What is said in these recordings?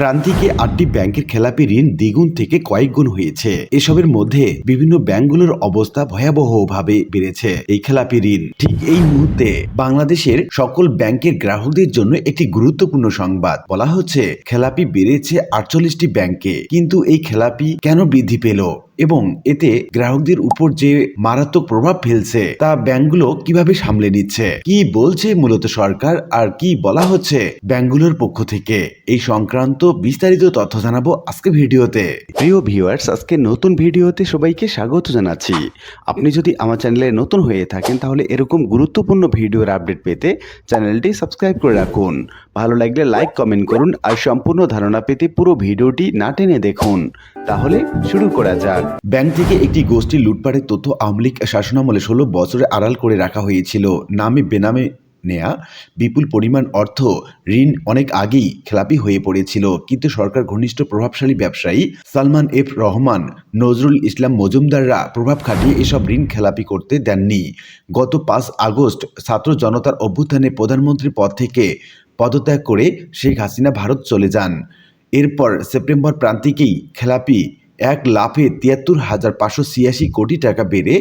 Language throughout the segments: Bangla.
প্রান্তিকে আটটি ব্যাংকের খেলাপি ঋণ দ্বিগুণ থেকে কয়েক গুণ হয়েছে। এসবের মধ্যে বিভিন্ন ব্যাংকগুলোর অবস্থা ভয়াবহভাবে বেড়েছে এই খেলাপি ঋণ। ঠিক এই মুহূর্তে বাংলাদেশের সকল ব্যাংকের গ্রাহকদের জন্য একটি গুরুত্বপূর্ণ সংবাদ। বলা হচ্ছে, খেলাপি বেড়েছে আটচল্লিশটি ব্যাংকে। কিন্তু এই খেলাপি কেন বৃদ্ধি পেল? এবং এতে গ্রাহকদের উপর যে মারাত্মক প্রভাব ফেলছে, তা ব্যাংকগুলো কীভাবে সামলে নিচ্ছে? কি বলছে মূলত সরকার আর কি বলা হচ্ছে ব্যাংকগুলোর পক্ষ থেকে? এই সংক্রান্ত বিস্তারিত তথ্য জানাব আজকে ভিডিওতে। প্রিয় ভিউয়ার্স, আজকে নতুন ভিডিওতে সবাইকে স্বাগত জানাচ্ছি। আপনি যদি আমার চ্যানেলে নতুন হয়ে থাকেন, তাহলে এরকম গুরুত্বপূর্ণ ভিডিওর আপডেট পেতে চ্যানেলটি সাবস্ক্রাইব করে রাখুন। ভালো লাগলে লাইক, কমেন্ট করুন আর সম্পূর্ণ ধারণা পেতে পুরো ভিডিওটি না টেনে দেখুন। তাহলে শুরু করা যাক। ব্যাংক থেকে একটি গোষ্ঠী লুটপাটের তথ্য আওয়ামী লীগ শাসনামলে ষোলো বছরে আড়াল করে রাখা হয়েছিল। নামে বেনামে নেয়া বিপুল পরিমাণ অর্থ ঋণ অনেক আগেই খেলাপি হয়ে পড়েছিল। কিন্তু সরকার ঘনিষ্ঠ প্রভাবশালী ব্যবসায়ী সালমান এফ রহমান, নজরুল ইসলাম মজুমদাররা প্রভাব খাটিয়ে এসব ঋণ খেলাপি করতে দেননি। গত পাঁচ আগস্ট ছাত্র জনতার অভ্যুত্থানে প্রধানমন্ত্রীর পদ থেকে পদত্যাগ করে শেখ হাসিনা ভারত চলে যান। এরপর সেপ্টেম্বর প্রান্তিকেই খেলাপি এক লাফে তিয়াত্তর হাজার পাঁচশো ছিয়াশি কোটি টাকা বেড়ে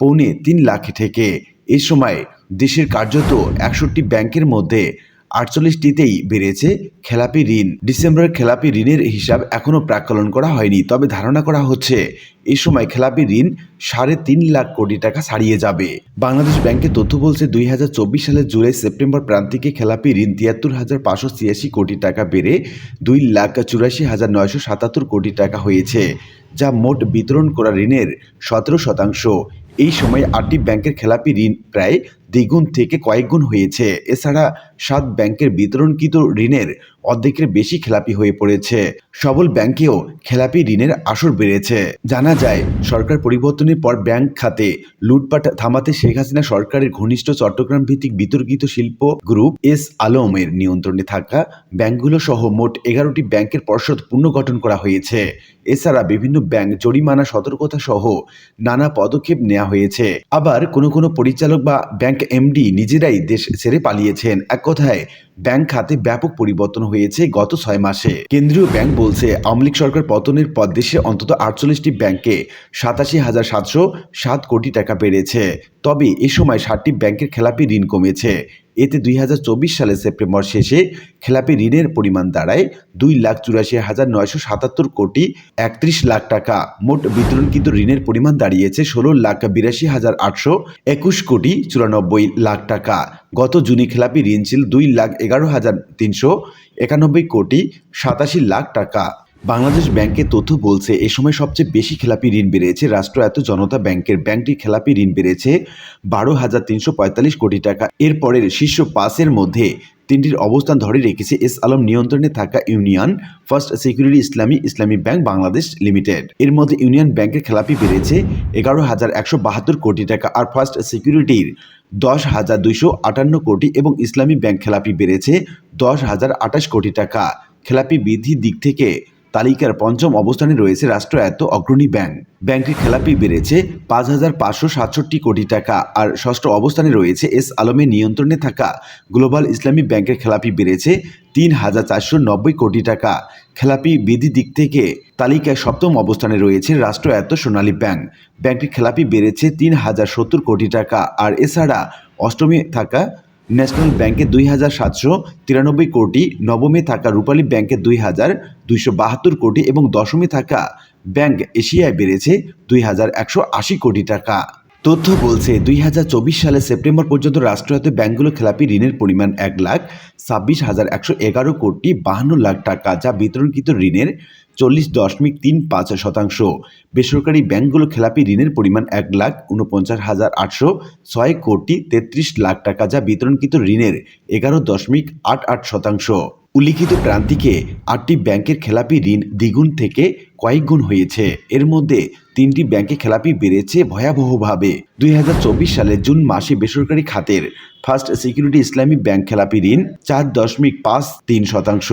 পৌনে তিন লাখ থেকে এ সময় দেশের কার্যত একষট্টি ব্যাংকের মধ্যে আটচল্লিশটিতেই বেড়েছে খেলাপি ঋণ। ডিসেম্বরের খেলাপি ঋণের হিসাব এখনও প্রাকলন করা হয়নি, তবে ধারণা করা হচ্ছে এই সময় খেলাপি ঋণ সাড়ে তিন লাখ কোটি টাকা ছাড়িয়ে যাবে। বাংলাদেশ ব্যাংকের তথ্য বলছে, দুই হাজার চব্বিশ সালের জুলাই সেপ্টেম্বর প্রান্তিকে খেলাপি ঋণ তিয়াত্তর হাজার পাঁচশো ছিয়াশি কোটি টাকা বেড়ে দুই লাখ চুরাশি হাজার নয়শো সাতাত্তর কোটি টাকা হয়েছে, যা মোট বিতরণ করা ঋণের সতেরো শতাংশ। এই সময় আটটি ব্যাংকের খেলাপি ঋণ প্রায় দ্বিগুণ থেকে কয়েকগুণ হয়েছে। এছাড়া সাত ব্যাংকের বিতরণকৃত ঋণের অর্ধেকের বেশি খেলাপি হয়ে পড়েছে। সবল ব্যাংকেও খেলাপি ঋণের আসর বেড়েছে। জানা যায়, সরকার পরিবর্তনের পর ব্যাংক খাতে লুটপাট থামাতে শেখ হাসিনা সরকারের ঘনিষ্ঠ চট্টগ্রাম ভিত্তিক বিতর্কিত শিল্প গ্রুপ এস আলমের নিয়ন্ত্রণে থাকা ব্যাংকগুলো সহ মোট এগারোটি ব্যাংকের পর্ষদ পুনর্গঠন করা হয়েছে। এছাড়া বিভিন্ন ব্যাংক জরিমানা, সতর্কতা সহ নানা পদক্ষেপ নেওয়া হয়েছে। আবার কোনো কোনো পরিচালক বা ব্যাংক এমডি নিজেরাই দেশ ছেড়ে পালিয়েছেন। এক কথায়, ব্যাংক খাতে ব্যাপক পরিবর্তন হয়েছে গত ছয় মাসে। কেন্দ্রীয় ব্যাংক বলছে, আওয়ামী সরকার পতনের পর দেশে অন্তত আটচল্লিশটি ব্যাংকে সাতাশি হাজার সাতশো সাত কোটি টাকা বেড়েছে। তবে এ সময় ষাটটি ব্যাংকের খেলাপি ঋণ কমেছে। এতে দুই সালের সেপ্টেম্বর শেষে খেলাপি ঋণের পরিমাণ দাঁড়ায় দুই লাখ চুরাশি হাজার নয়শো সাতাত্তর কোটি একত্রিশ লাখ টাকা। মোট বিতরণকৃত ঋণের পরিমাণ দাঁড়িয়েছে ষোলো লাখ বিরাশি হাজার আটশো একুশ কোটি চুরানব্বই লাখ টাকা। গত জুনি খেলাপি ঋণ ছিল দুই লাখ এগারো হাজার তিনশো একানব্বই কোটি সাতাশি লাখ টাকা। বাংলাদেশ ব্যাংকের তথ্য বলছে, এ সময় সবচেয়ে বেশি খেলাপি ঋণ বেড়েছে রাষ্ট্রায়ত্ত জনতা ব্যাংকের ব্যাংকটির খেলাপি ঋণ বেড়েছে বারো হাজার তিনশো পঁয়তাল্লিশ কোটি টাকা। এরপরের শীর্ষ পাঁচের মধ্যে তিনটির অবস্থান ধরে রেখেছে এস আলম নিয়ন্ত্রণে থাকা ইউনিয়ন, ফার্স্ট সিকিউরিটি ইসলামী ইসলামী ব্যাংক বাংলাদেশ লিমিটেড। এর মধ্যে ইউনিয়ন ব্যাংকের খেলাপি বেড়েছে এগারো হাজার একশো বাহাত্তর কোটি টাকা আর ফার্স্ট সিকিউরিটির দশ হাজার দুইশো আটান্ন কোটি এবং ইসলামী ব্যাংক খেলাপি বেড়েছে দশ হাজার আঠাশ কোটি টাকা। খেলাপি বৃদ্ধির দিক থেকে তালিকার পঞ্চম অবস্থানে রয়েছে রাষ্ট্রায়ত্ত অগ্রণী ব্যাংক। ব্যাংকটির খেলাপি বেড়েছে পাঁচ হাজার পাঁচশো সাতষট্টি কোটি টাকা আর ষষ্ঠ অবস্থানে রয়েছে এস আলমের নিয়ন্ত্রণে থাকা গ্লোবাল ইসলামী ব্যাংকের খেলাপি বেড়েছে তিন হাজার চারশো নব্বই কোটি টাকা। খেলাপি বিধি দিক থেকে তালিকায় সপ্তম অবস্থানে রয়েছে রাষ্ট্রায়ত্ত সোনালী ব্যাংক। ব্যাংকটির খেলাপি বেড়েছে তিন হাজার সত্তর কোটি টাকা আর এছাড়া অষ্টমী থাকা ন্যাশনাল ব্যাংকে দুই হাজার সাতশো তিরানব্বই কোটি, নবমে থাকা রূপালী ব্যাংকে দুই হাজার দুইশো বাহাত্তর কোটি এবং দশমে থাকা ব্যাংক এশিয়ায় বেড়েছে দুই হাজার একশো আশি কোটি টাকা। তথ্য বলছে, দুই হাজার চব্বিশ সালে সেপ্টেম্বর পর্যন্ত রাষ্ট্রায়ত্ত ব্যাংকগুলো খেলাপি ঋণের পরিমাণ এক লাখ ছাব্বিশ হাজার একশো এগারো কোটি বাহান্ন লাখ টাকা যা বিতরণকৃত ঋণের চল্লিশ দশমিক তিন পাঁচ শতাংশ। বেসরকারি ব্যাংকগুলো খেলাপি ঋণের পরিমাণ এক লাখ উনপঞ্চাশ হাজার আটশো ছয় কোটি তেত্রিশ লাখ টাকা যা বিতরণকৃত ঋণের এগারো দশমিক আট আট শতাংশ। উল্লিখিত প্রান্তিকে আটটি ব্যাংকের খেলাপি ঋণ দ্বিগুণ থেকে কয়েক গুণ হয়েছে। এর মধ্যে তিনটি ব্যাংকে খেলাপি বেড়েছে ভয়াবহভাবে। দুই হাজার চব্বিশ সালের জুন মাসে বেসরকারি খাতের ফার্স্ট সিকিউরিটি ইসলামী ব্যাংক খেলাপি ঋণ চার দশমিক পাঁচ তিন শতাংশ।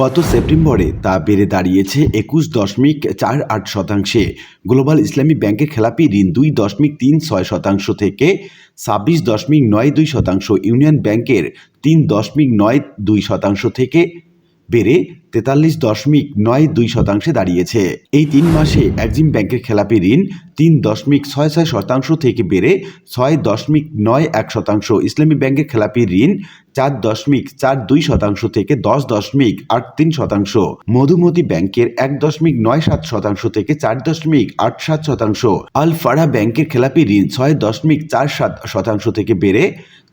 গত সেপ্টেম্বরে তা বেড়ে দাঁড়িয়েছে একুশ দশমিক চার আট শতাংশে। গ্লোবাল ইসলামী ব্যাংকের খেলাপি ঋণ দুই দশমিক তিন ছয় শতাংশ থেকে ছাব্বিশ দশমিক নয় দুই শতাংশ ইউনিয়ন ব্যাংকের তিন দশমিক নয় দুই শতাংশ থেকে বেড়ে তেতাল্লিশ দশমিক নয় দুই শতাংশে দাঁড়িয়েছে। এই তিন মাসে এক্সিম ব্যাংকের খেলাপি ঋণ তিন দশমিক ছয় ছয় শতাংশ থেকে বেড়ে ছয় দশমিক নয় এক শতাংশ। ইসলামী ব্যাংকের খেলাপি ঋণ চার দশমিক চার দুই শতাংশ থেকে দশ দশমিক আট তিন শতাংশ। মধুমতি ব্যাংকের এক দশমিক নয় সাত শতাংশ থেকে চার দশমিক আট সাত শতাংশ। আল ফারা ব্যাংকের খেলাপি ঋণ ছয় দশমিক চার সাত শতাংশ থেকে বেড়ে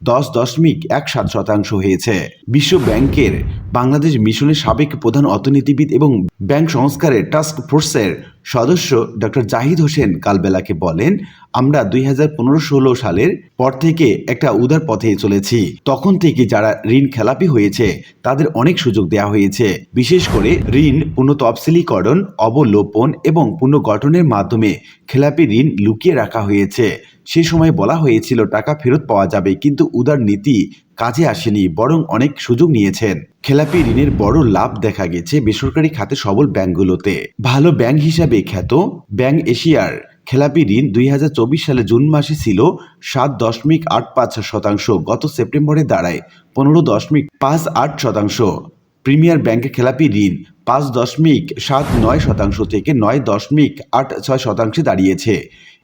দশ দশমিক এক সাত শতাংশ হয়েছে। বিশ্ব ব্যাংকের বাংলাদেশ মিশনের সাবেক প্রধান অর্থনীতিবিদ এবং ব্যাংক সংস্কারের টাস্ক ফোর্সের সদস্য ডক্টর জাহিদ হোসেন কালবেলাকে বলেন, আমরা দুই হাজার পনেরো ষোলো সালের পর থেকে একটা উদার পথে চলেছি। তখন থেকে যারা ঋণ খেলাপি হয়েছে, তাদের অনেক সুযোগ দেওয়া হয়েছে। বিশেষ করে ঋণ পুনঃ তফসিলীকরণ অবলোপন এবং পুনর্গঠনের মাধ্যমে খেলাপি ঋণ লুকিয়ে রাখা হয়েছে। সে সময় বলা হয়েছিল, টাকা ফেরত পাওয়া যাবে, কিন্তু উদার নীতি কাজে আসেনি, বরং অনেক সুযোগ নিয়েছেন। খেলাপি ঋণের বড় লাভ দেখা গেছে বেসরকারি খাতে সবল ব্যাংকগুলোতে। ভালো ব্যাংক হিসাবে খ্যাত ব্যাংক এশিয়ার খেলাপি ঋণ দুই সালে জুন মাসে ছিল সাত দশমিক আট পাঁচ শতাংশ, গত সেপ্টেম্বরে দাঁড়ায় পনেরো দশমিক পাঁচ আট শতাংশ। প্রিমিয়ার ব্যাংকের খেলাপি ঋণ পাঁচ দশমিক সাত নয় শতাংশ থেকে নয় দশমিক আট ছয় শতাংশে দাঁড়িয়েছে।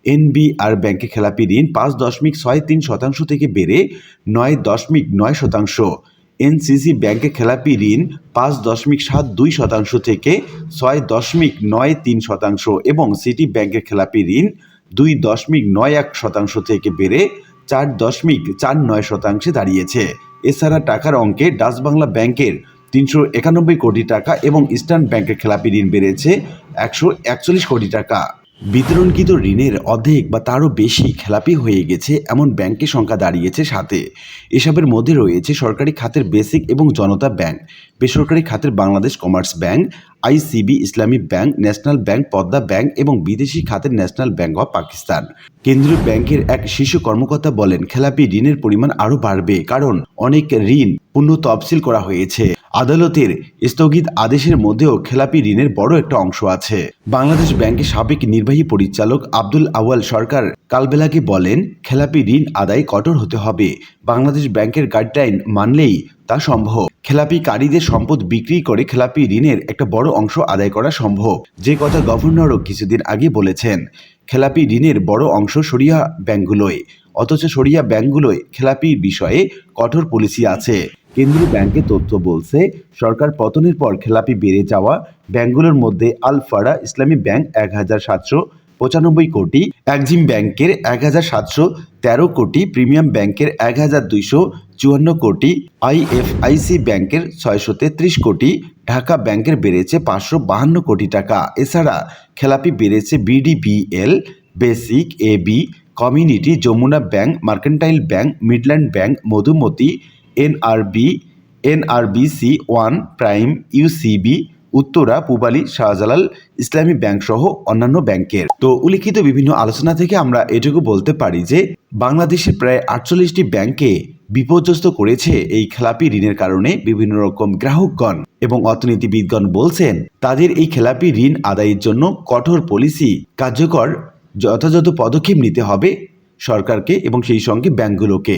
এনবিআর ব্যাংকে খেলাপি ঋণ পাঁচ দশমিক ছয় তিন শতাংশ থেকে বেড়ে নয় দশমিক নয় শতাংশ। এনসিসি ব্যাংকে খেলাপি ঋণ পাঁচ দশমিক সাত দুই শতাংশ থেকে ছয় দশমিক নয় তিন শতাংশ এবং সিটি ব্যাংকের খেলাপি ঋণ দুই দশমিক নয় এক শতাংশ থেকে বেড়ে চার দশমিক চার নয় শতাংশে দাঁড়িয়েছে। এছাড়া টাকার অঙ্কে ডাচ বাংলা ব্যাংকের তিনশো একানব্বই কোটি টাকা এবং ইস্টার্ন ব্যাংকের খেলাপি ঋণ বেড়েছে একশো একচল্লিশ কোটি টাকা। বিতরণকৃত ঋণের অর্ধেক বা তারও বেশি খেলাপি হয়ে গেছে এমন ব্যাংকের সংখ্যা দাঁড়িয়েছে সাথে এসবের মধ্যে রয়েছে সরকারি খাতের বেসিক এবং জনতা ব্যাংক, বেসরকারি খাতের Bangladesh commerce bank ICB, Islami bank, national bank, Padma bank এবং বিদেশি খাতের ন্যাশনাল ব্যাংক অফ পাকিস্তান। কেন্দ্রীয় ব্যাংকের এক শীর্ষ কর্মকর্তা বলেন, খেলাপি ঋণের পরিমাণ আরও বাড়বে কারণ অনেক ঋণ পুনঃ তফসিল করা হয়েছে। আদালতের স্থগিত আদেশের মধ্যেও খেলাপি ঋণের বড় একটা অংশ আছে। বাংলাদেশ ব্যাংকের সাবেক নির্বাহী পরিচালক আব্দুল আওয়াল সরকার কালবেলাকে বলেন, খেলাপি ঋণ আদায় কঠোর হতে হবে। বাংলাদেশ ব্যাংকের গাইডলাইন মানলেই তা সম্ভব। খেলাপিকারীদের সম্পদ বিক্রি করে খেলাপি ঋণের একটা বড় অংশ আদায় করা সম্ভব, যে কথা গভর্নরও কিছুদিন আগে বলেছেন। খেলাপি ঋণের বড় অংশ সরিয়া ব্যাংকগুলোয়, অথচ সরিয়া ব্যাংকগুলোয় খেলাপির বিষয়ে কঠোর পলিসি আছে। কেন্দ্রীয় ব্যাংকের তথ্য বলছে, সরকার পতনের পর খেলাপি বেড়ে যাওয়া ব্যাংকগুলোর মধ্যে আল ফারা ইসলামী ব্যাংক এক হাজার সাতশো পঁচানব্বই কোটি এক্সিম ব্যাংকের এক হাজার সাতশো তেরো কোটি, প্রিমিয়াম ব্যাংকের এক হাজার দুইশো চুয়ান্ন কোটি আইএফআইসি ব্যাংকের ছয়শো তেত্রিশ কোটি, ঢাকা ব্যাংকের বেড়েছে পাঁচশো বাহান্ন কোটি টাকা। এছাড়া খেলাপি বেড়েছে BDBL basic AB community, Jamuna bank, mercantile bank, midland bank, Madhumati NRB NRBC one, prime UCB Uttara, Pubali, Shahjalal, Islami bank সহ অন্যান্য ব্যাংকের। তো উল্লিখিত বিভিন্ন আলোচনা থেকে আমরা এটুকু বলতে পারি যে বাংলাদেশের প্রায় আটচল্লিশটি ব্যাংকে বিপর্যস্ত করেছে এই খেলাপি ঋণের কারণে বিভিন্ন রকম গ্রাহকগণ এবং অর্থনীতিবিদগণ বলছেন, তাদের এই খেলাপি ঋণ আদায়ের জন্য কঠোর পলিসি কার্যকর যথাযথ পদক্ষেপ নিতে হবে সরকারকে এবং সেই সঙ্গে ব্যাংকগুলোকে।